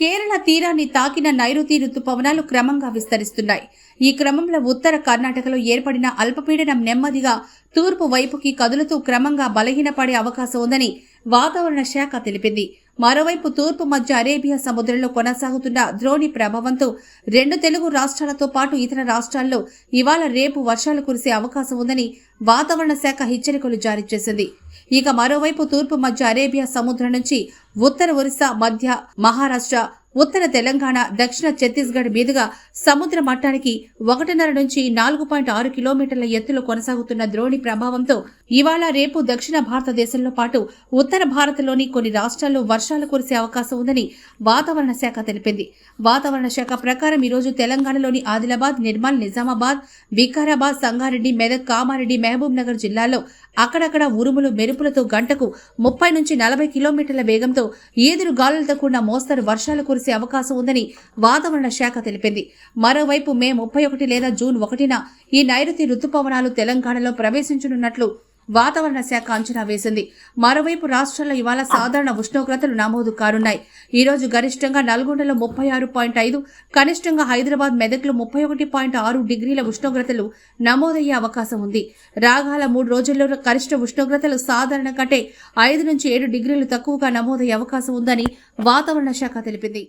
కేరళ తీరాన్ని తాకిన నైరుతి రుతుపవనాలు క్రమంగా విస్తరిస్తున్నాయి. ఈ క్రమంలో ఉత్తర కర్ణాటకలో ఏర్పడిన అల్పపీడనం నెమ్మదిగా తూర్పు వైపుకి కదులుతూ క్రమంగా బలహీనపడే అవకాశం ఉందని వాతావరణ శాఖ తెలిపింది. మరోవైపు తూర్పు మధ్య అరేబియా సముద్రంలో కొనసాగుతున్న ద్రోణి ప్రభావంతో రెండు తెలుగు రాష్ట్రాలతో పాటు ఇతర రాష్ట్రాల్లో ఇవాళ రేపు వర్షాలు కురిసే అవకాశం ఉందని వాతావరణ శాఖ హెచ్చరికలు జారీ చేసింది. ఇక మరోవైపు తూర్పు మధ్య అరేబియా సముద్రం నుంచి ఉత్తర ఒరిస్సా మధ్య మహారాష్ట్ర ఉత్తర తెలంగాణ దక్షిణ ఛత్తీస్గఢ్ మీదుగా సముద్ర మట్టానికి ఒకటిన్నర నుంచి నాలుగు పాయింట్ ఆరు కిలోమీటర్ల ఎత్తులో కొనసాగుతున్న ద్రోణి ప్రభావంతో ఇవాళ రేపు దక్షిణ భారతదేశంలో పాటు ఉత్తర భారత్లోని కొన్ని రాష్ట్రాల్లో వర్షాలు కురిసే అవకాశం ఉందని వాతావరణ శాఖ తెలిపింది. వాతావరణ శాఖ ప్రకారం ఈరోజు తెలంగాణలోని ఆదిలాబాద్ నిర్మల్ నిజామాబాద్ వికారాబాద్ సంగారెడ్డి మెదక్ కామారెడ్డి మహబూబ్ నగర్ జిల్లాల్లో అక్కడక్కడ ఉరుములు మెరుపులతో గంటకు ముప్పై నుంచి నలభై కిలోమీటర్ల వేగంతో ఈదురు గాలులతో కూడిన మోస్తరు వర్షాలు కురిసే అవకాశం ఉందని వాతావరణ శాఖ తెలిపింది. మరోవైపు మే ముప్పై ఒకటి లేదా జూన్ ఒకటిన ఈ నైరుతి రుతుపవనాలు తెలంగాణలో ప్రవేశించనున్నట్లు వాతావరణ శాఖ అంచనా వేసింది. మరోవైపు రాష్ట్రంలో ఇవాళ సాధారణ ఉష్ణోగ్రతలు నమోదు కానున్నాయి. ఈ రోజు గరిష్టంగా నల్గొండలో ముప్పై ఆరు పాయింట్ ఐదు కనిష్టంగా హైదరాబాద్ మెదక్లో ముప్పై ఒకటి పాయింట్ ఆరు డిగ్రీల ఉష్ణోగ్రతలు నమోదయ్యే అవకాశం ఉంది. రాగాల మూడు రోజుల్లో గరిష్ట ఉష్ణోగ్రతలు సాధారణ కంటే ఐదు నుంచి ఏడు డిగ్రీలు తక్కువగా నమోదయ్యే అవకాశం ఉందని వాతావరణ శాఖ తెలిపింది.